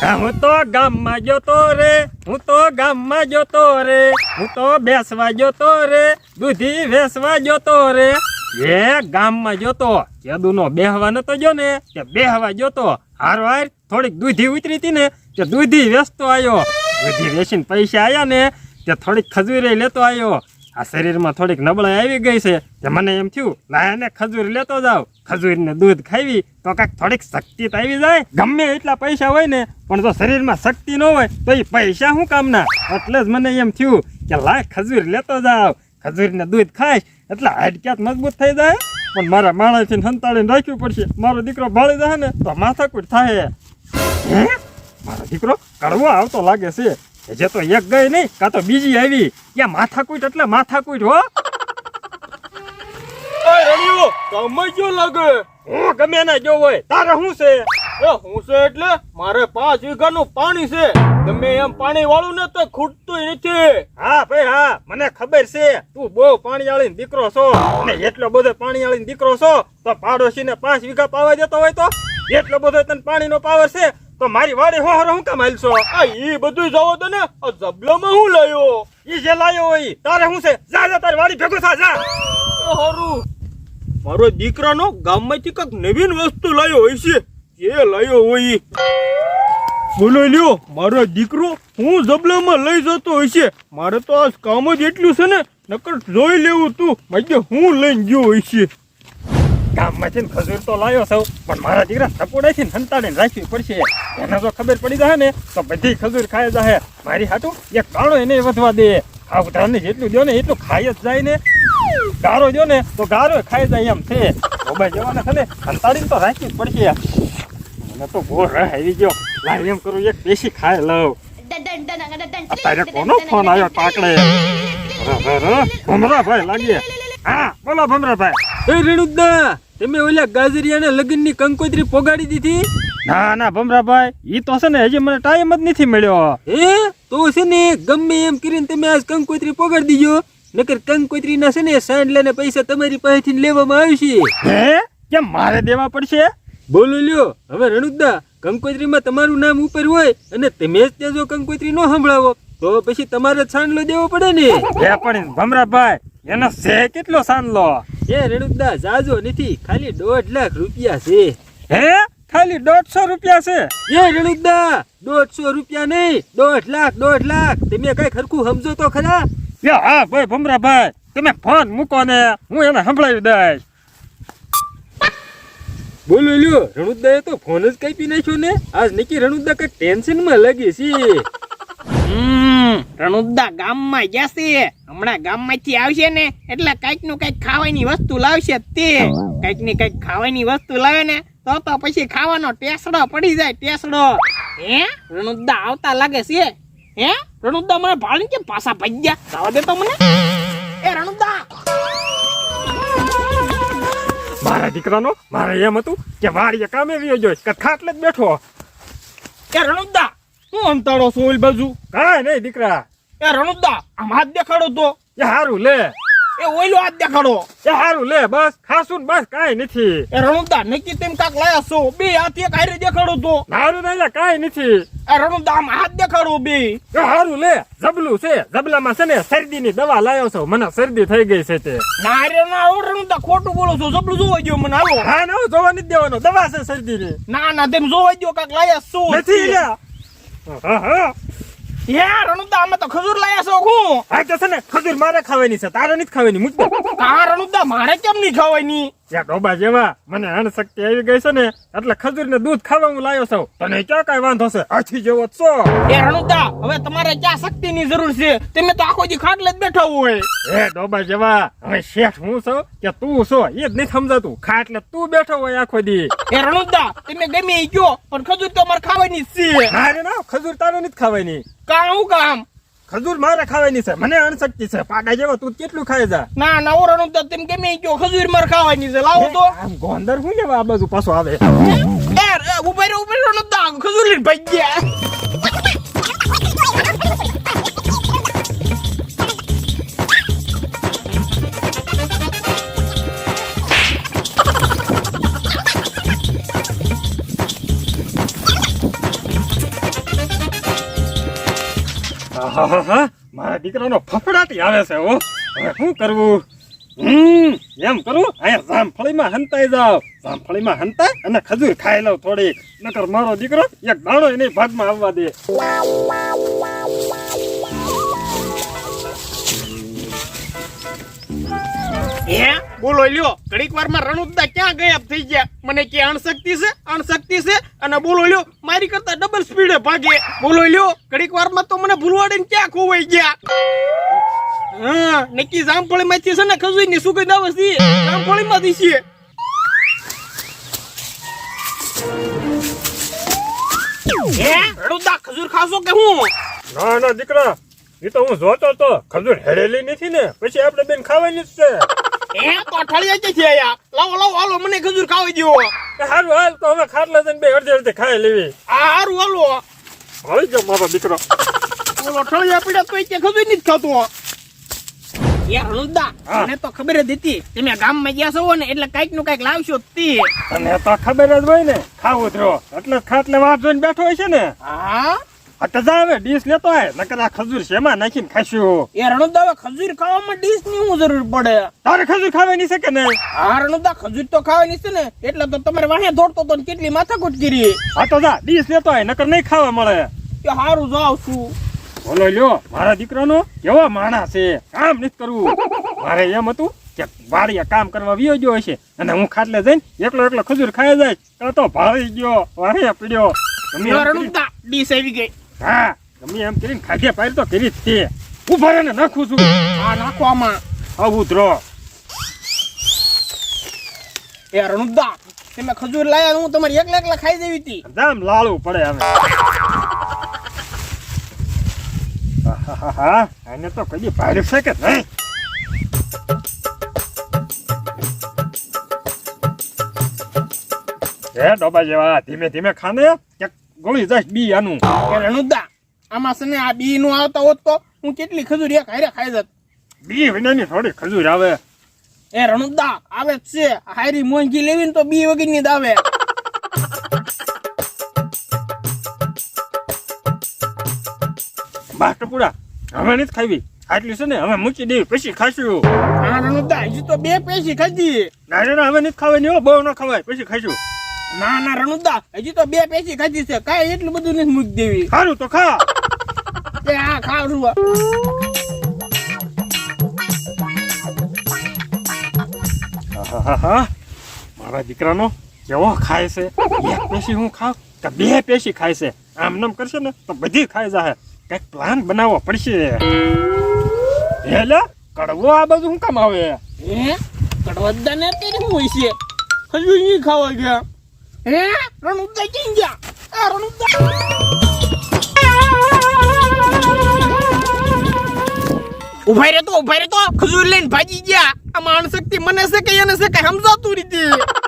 હા, તો ગામમાં જોતો રે હું તો ગામમાં જોતો રે હું તો બેસવા જોતો રે દૂધી વેસવા જોતો રે. એ ગામમાં જોતો કેદુનો બેહવા નતો જો ને તે બેહવા જોતો. હારવાર હાર થોડીક દૂધી ઉતરી હતી ને તે દૂધી વેચતો આવ્યો દૂધી વેચીને પૈસા આવ્યા ને તે થોડીક ખજૂરે લેતો આવ્યો આ શરીરમાં થોડીક નબળાઈ આવી ગઈ છે કે મને એમ થયું લાયને ખજૂર લેતો જાવ. ખજૂરને દૂધ ખાવી તો કાંઈક થોડીક શક્તિ તો આવી જાય. ગમે એટલા પૈસા હોય ને, પણ જો શરીરમાં શક્તિ ન હોય, તો એ પૈસા શું કામના? એટલે જ મને એમ થયું કે લાય ખજૂર લેતો જાવ. ખજૂરને દૂધ ખાઈશ. એટલે હાડક્યાત મજબૂત થઈ જાય. પણ મારા માણસથી સંતાડીને રાખવું પડશે. મારો દીકરો ભાળી જાય ને, તો માથાકૂટ થાય. હે? મારો દીકરો કડવો આવતો લાગે છે. જે તો એક ગઈ નહીં કાં તો બીજી આવી. ત્યાં માથાકૂટ એટલે માથાકૂટ હો. રણિયો કામ જો લાગે. હું ગમે ના જો હોય. તારે શું છે? એ હું છે એટલે મારે પાંચ વીઘાનું પાણી છે. ગમે એમ પાણી વાળું ને તો ખૂટતું નથી. હા ભાઈ હા મને ખબર છે. તું બહુ પાણી વાળીને દીકરો છો. અને એટલો બધો પાણી વાળી દીકરો છો તો પાડોશીને પાંચ વીઘા પાવા જતો હોય તો? એટલો બધો તને પાણીનો પાવર છે? તો મારી વાડી હો હારો હું કામ હાલશો આ ઈ બધું જવો તો ને આ જબલામાં હું લાયો? ઈ જે લાયો હોય તારે શું છે? જા જા તારી વાડી ભેગો થા જા. હારું. મારો દીકરાનો ગામમાંથી કંઈક નવીન વસ્તુ લાયો હોય છે. જે લાયો હોય બોલો લ્યો મારો દીકરો હું જબલામાં લઈ જતો હોય છે. મારે તો આ કામ જ એટલું છે ને નકર જોઈ લેવું તું. મજે હું લઈને ગયો હોય છે. ગામમાંથી ખજૂર તો લાવ્યો સૌ પણ મારા દીકરા સપોડાથી સંતાડીને રાખવી પડશે. એને જો ખબર પડી જાય ને, તો બધી ખજૂર ખાઈ જાય મારી હાટું એક કાળો એને વધવા દે. આ ઉધારને જેટલું દો ને, એટલું ખાઈ જ જાય ને. ગારો દો ને, તો ગારો ખાઈ જાય એમ છે. મોબાઈલ જવાના છે ને, સંતાડીને તો રાખવી જ પડશે. મને તો ગોળ રહ આવી ગયો. લાવ એમ કરું, એક પેશી ખાઈ લઉં. અત્યારે કોનો ફોન આવ્યો ટાકડે? ભમરાભાઈ લાગીએ હા, બોલો ભમરાભાઈ. એ રેણુદા તમે ઓલા ગાજરિયાના લગ્નની કંકોત્રી પોગાડી દીધી? ના ના ભમરાભાઈ ઈ તો છે ને હજી મને ટાઈમ જ નથી મળ્યો. એ તો છે ને ગમે એમ કરીને તમે આજ કંકોત્રી પોગાડી દીજો. નકર કંકોત્રી ના છે ને સાંડલા પૈસા તમારી પાસેથી લેવામાં આવશે. હે? કેમ મારે દેવા પડશે? બોલો લ્યો હવે રણુદા કંકોત્રીમાં તમારું નામ ઉપર હોય અને તમે જ ત્યાં જો કંકોત્રી નો સંભળાવો તો પછી તમારે જ સાંડલો દેવો પડે ને. એ પણ ભમરાભાઈ એનો છે કેટલો સાંદલો એ રણુદા જાજો નથી. ખાલી દોઢ લાખ રૂપિયા છે. હે? ખાલી દોઢસો રૂપિયા છે? એ રેણુકદા દોઢસો રૂપિયા નહીં. દોઢ લાખ દોઢ લાખ. તમે કઈ ખરખું સમજો તો ખરા? એ હા ભાઈ ભમરાભાઈ તમે ફોન મૂકો ને હું એને સંભળાવી દઈશ. બોલો લ્યો રણુદા એ તો ફોન જ કાપી નાખ્યો ને. આજ નક્કી રણુદા કઈ ટેન્શનમાં લાગે છે. હમ રણુદા ગામમાં જશે હમણાં ગામમાંથી આવશે ને એટલે કંઈકનું કંઈક ખાવાની વસ્તુ લાવશે તે. કંઈકની કંઈક ખાવાની વસ્તુ લાવે ને તો તો પછી ખાવાનો ટેસડો પડી જાય ટેસડો. હે રણુદા આવતા લાગે છે? હે રણુદા મને ભાળી કે પાછા ગયા? ખાવા દે તો મને. એ રણુદા! મારા દીકરાનો મારે એમ હતું કે વાડીએ કામે વ્યો જોઈશ કે ખાટલે જ બેઠો. એ રણુદા! હું અંતાડો સોઈલ બાજુ. કાંઈ નહીં દીકરા. એ રણુદા આમ હાથ દેખાડો તો. એ હારું લે. એ ઓઈલો હાથ દેખાડો. એ હારું લે બસ. ખાસું બસ કાંઈ નથી. એ રણુદા નક્કી તેમ કાક લાયા છો? બે હાથ એક હારે દેખાડો તો. હારું નહીં લે કાંઈ નથી. એ રણુદા આમ હાથ દેખાડો બે. એ હારું લે જબલું છે. જબલામાં છે ને શરદીની દવા લાવ્યો છો. મને શરદી થઈ ગઈ છે તે. ના રે ના ઓ રણુદા ખોટું બોલો છો. જબલું જોવા ગયો મને આવો હા ના જોવા નથી દેવાનો. દવા છે શરદીની. ના ના તેમ જોવા ગયો કાક લાયા છો. નથી લ્યા હા હા હે રણુદા અમે તો ખજૂર લાયા છો હું. આ તો છે ને ખજૂર મારે ખાવાની છે તારે નથી ખાવાની મુજબ કા રણુદા મારે કેમ નહીં ખવાયની ત્યાં ડોબા જેવા. મને અણ આવી ગઈ છે ને એટલે ખજૂર ને દૂધ ખાવા હું લાવ્યો છું. તને ક્યાં કઈ વાંધો છે? હાથી જેવો છો. એ રણુદા હવે તમારે ક્યાં શક્તિની જરૂર છે? તમે તો આખો દી ખાટલે જ બેઠા હોય. એ ડોબા જેવા હવે શેઠ હું છું કે તું છો? એ જ નહીં સમજાતું. ખા એટલે તું બેઠો હોય આખો દી. એ રણુદા તમે ગમે ગયો પણ ખજૂર તો અમારે ખાવાની જ છે. ના ખજૂર તારે નથી ખાવાની. કા હું કામ? ખજૂર મારે ખાવાની છે. મને અણશક્તિ છે. પાડા જેવા તું કેટલું ખાઈ જા. ના ના ઓ તો તેમ કેમ કયો ખજૂર મારે ખાવાની છે. લાવો તો. આમ ગોંદર શું લેવા આ બાજુ પાછો આવે? એ ઊભા રહો ઊભા રહો ખજૂર લઈને ભાઈ ગયા મારા દીકરાનો ફફડાટી આવે છે, હો. હવે શું કરવું? હમ, એમ કરું? અહીંયા જામફળીમાં હંતાઈ જાવ જામફળીમાં હંતાય અને ખજૂર ખાઈ લઉં થોડીક. નકર મારો દીકરો એક દાણો એની ભાગમાં આવવા દે. હે? બોલો, લ્યો, ઘડીક વારમાં રણુદા ક્યાં ગાયબ થઈ ગયા? મને કે અણશક્તિ છે અણશક્તિ છે. અને બોલો, લ્યો, મારી કરતા ડબલ સ્પીડે ભાગે. બોલો, લ્યો, ઘડીક વારમાં તો મને ભૂલવાડીને ક્યાં ખોવાઈ ગયા? હા, નક્કી જામફળી માંથી છે ને ખજૂરની સુગંધ આવે છે. જામફળી માંથી છે રણુદા, ખજૂર ખાશો કે હું? ના ના, દીકરા એ તો હું જોતો તો. ખજૂર હેડેલી નથી ને. પછી આપણે બેન ખાવાની જ છે. તો અઠવાડિયા જ છે આયા. લાવો લાવો હાલો મને ખજૂર ખાવી દો સારું હાલ તો હવે ખાટલા જઈને બે અડધે અડધે ખાઈ લેવી. આ હારું હાલો. આવી જાઓ મારો દીકરો. બોલો અઠવાડિયા પીડા તો કે ખબર નથી ખાતો. યાર હનુદા મને તો ખબર જ હતી. તમે ગામમાં ગયા છો ને એટલે કંઈકનું કંઈક લાવશો તે. તને તો ખબર જ હોય ને ખાવું જ રહ્યો. એટલે ખાટલે વાત જોઈને બેઠો હોય છે ને. હા? અટ હવે ડીશ લેતો હોય નકર આ ખજૂર શેમાં નાખીને ખાશું એ હવે ખજૂર ખાવામાં ડીશની હું જરૂર પડે. તારે ખજૂર ખાવાની છે કે નહીં? હા હનુદા ખજૂર તો ખાવાની છે ને એટલે તો તમારે વાહે દોડતો તો કેટલી માથાકૂટ કરી. આ તો જા ડીશ લેતો હોય નકર નહીં ખાવા મળે. કે હારું જાવ છું બોલો લ્યો મારા દીકરાનો કેવો માણસ છે કામ નથી કરવું. મારે એમ હતું કે વાડીએ કામ કરવા વિયો ગયો હશે અને હું ખાટલે જઈને એકલો એકલો ખજૂર ખાઈ જાય તો ભાવી ગયો વારે પીડ્યો. હનુદા ડીશ આવી ગઈ. હા ગમે એમ કરીને ખાધે પાડી તો કરી જ તે. ઊભા રહીને નાખું છું. હા નાખો આમાં. આવું ધ્રો યાર હનુદા તમે ખજૂર લાયા હું તમારી એકલા એકલા ખાઈ દેવી હતી. જામ લાળવું પડે હવે. હા એને તો કદી પાડ્યું છે કે નહીં? એ ડોબા જેવા ધીમે ધીમે ખાને? ગોળી જશ બી આનું. કે રણુદા આમાં સને આ બી નું આવતા હોત તો હું કેટલી ખજૂર એક હારે ખાઈ જત. બી વિનાની થોડી ખજૂર આવે. એ રણુદા આવે જ છે. હારી મોંઘી લેવી ને તો બી વગરની જ આવે. બા ટપુડા હવે નથી ખાવી. આટલી છે ને હવે મૂકી દેવી પછી ખાશું હા રણુદા હજી તો બે પેશી ખાધી. ના, ના હવે નથી ખાવાની હો બહુ ન ખવાય પછી ખાશું ના ના રણુદા હજી તો બે પેશી ખાધી છે. કાંઈ એટલું બધું નથી મૂકી દેવી. સારું તો ખા. એ હા ખાવ મારા દીકરાનો કેવો ખાય છે? એક પેશી હું ખાવ કે બે પેશી ખાય છે? આમ નામ કરશે ને તો બધી ખાઈ જાહે. કંઈક પ્લાન બનાવવો પડશે. હેલો કડવો આ બધું શું કામ આવે? હે? કડવદ્દા ને અત્યારે શું હોય છે. હજુ નહીં ખાવા ગયા. ક્યાં ગયા. આ રણુદા. ઊભા રે તો ઊભા રે તો ખજૂર લઈને ભાગી ગયા. આ માણસ શક્તિ મને છે કે એને છે કે સમજાતું નથી.